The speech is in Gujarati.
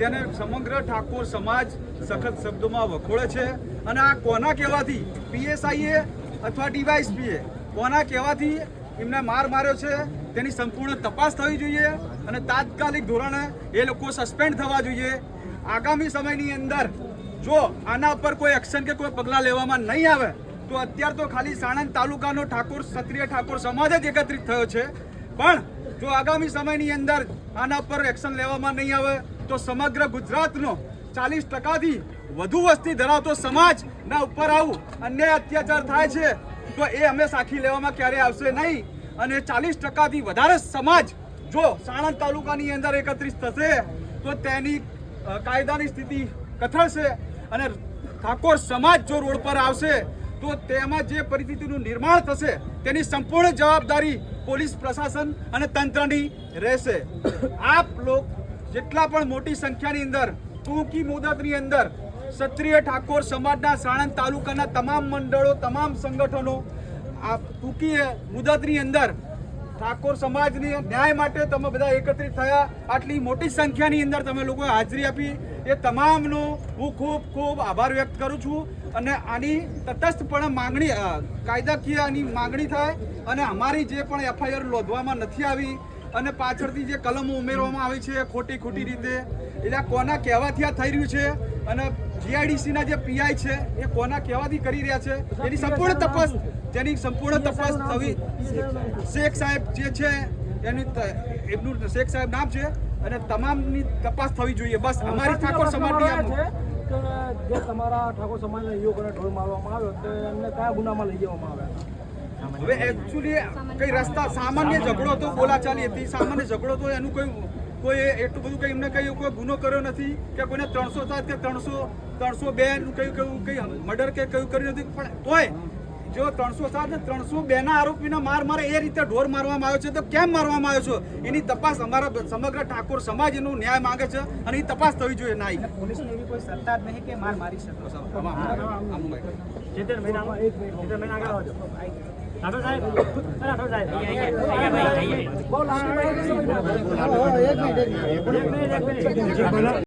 તેને સમગ્ર ઠાકોર સમાજ સખત શબ્દોમાં વખોળે છે. અને આ કોના કહેવાથી? પીએસઆઈએ અથવા ડીવાયસપીએ? કોના કહેવાથી એમને માર માર્યો છે? તેની સંપૂર્ણ તપાસ થવી જોઈએ અને તાત્કાલિક ધોરણે એ લોકો સસ્પેન્ડ થવા જોઈએ. આગામી સમયની અંદર જો આના પર કોઈ એક્શન કે કોઈ પગલાં લેવામાં નહીં આવે, તો અત્યાર તો ખાલી સાણંદ તાલુકાનો ઠાકોર, ક્ષત્રિય ઠાકોર સમાજ જ એકત્રિત થયો છે. પણ જો આગામી સમયની અંદર આના પર એક્શન લેવામાં નહીં આવે, તો સમગ્ર ગુજરાતનો ચાલીસ ટકાથી વધુ વસ્તી ધરાવતો સમાજના ઉપર આવું અન્યાય અત્યાચાર થાય છે, તો એ અમે સાખી લેવામાં ક્યારે આવશે નહીં. અને ચાલીસ ટકાથી વધારે સમાજ જો સાણંદ તાલુકાની અંદર એકત્રિત થશે, તો તેની કાયદાની સ્થિતિ કથળશે અને ઠાકોર સમાજ જો રોડ પર આવશે તો તેમાં જે પરિસ્થિતિનું નિર્માણ થશે, તેની સંપૂર્ણ જવાબદારી પોલીસ પ્રશાસન અને તંત્રની રહેશે. આપ લોક જેટલા પણ મોટી સંખ્યાની અંદર, ટૂંકી મુદતની અંદર, ક્ષત્રિય ઠાકોર સમાજના સાણંદ તાલુકાના તમામ મંડળો, તમામ સંગઠનો આ ટૂંકી મુદતની અંદર ઠાકોર સમાજની ન્યાય માટે તમે બધા એકત્રિત થયા. આટલી મોટી સંખ્યાની અંદર તમે લોકોએ હાજરી આપી. એ તમામનો હું ખૂબ ખૂબ આભાર વ્યક્ત કરું છું. અને આની તટસ્થપણે માંગણી કાયદાકીય આની માંગણી થાય અને અમારી જે પણ એફઆઈઆર લોધવામાં નથી આવી અને પાછળથી જે કલમો ઉમેરવામાં આવી છે ખોટી ખોટી રીતે, એટલે કોના કહેવાથી આ થઈ રહ્યું છે અને જીઆઈડીસીના જે પીઆઈ છે એ કોના કહેવાથી કરી રહ્યા છે, એની સંપૂર્ણ તપાસ તેની સંપૂર્ણ તપાસ થવી શેખ સાહેબ જે છે, એની એમનું શેખ સાહેબ નામ છે અને તમામની તપાસ થવી જોઈએ. બસ, અમારી ઠાકોર સમાજની કે જે તમારા ઠાકોર સમાજના યુવકોને ઢોર મારવામાં આવ્યો તો એમને કયા ગુનામાં લઈ જવામાં આવ્યા? હવે એકચ્યુઅલી કઈ રસ્તા સામાન્ય ઝઘડો તો બોલાચાલી હતી, સામાન્ય ઝઘડો તો એનું કોઈ કોઈ એટલું બધું કઈ એમને કઈ કોઈ ગુનો કર્યો નથી કે કોઈને ત્રણસો સાત કે ત્રણસો ત્રણસો બે કયું કયું કઈ મર્ડર કે કયું કર્યું નથી. પણ તોય જો ત્રણસો સાત ને ત્રણસો બે ના આરોપીને માર મારે એ રીતે ઢોર મારવામાં આવ્યો છે તો કેમ મારવામાં આવ્યો છે? એની તપાસ અમારા સમગ્ર ઠાકોર સમાજ એનું ન્યાય માંગે છે અને એ તપાસ થવી જોઈએ નાઈ. પોલીસની એવી કોઈ સત્તા જ નહીં કે માર મારી શકો. સિત્તેર મહિનામાં એક મહિના આગળ આવજો. રાઠોડ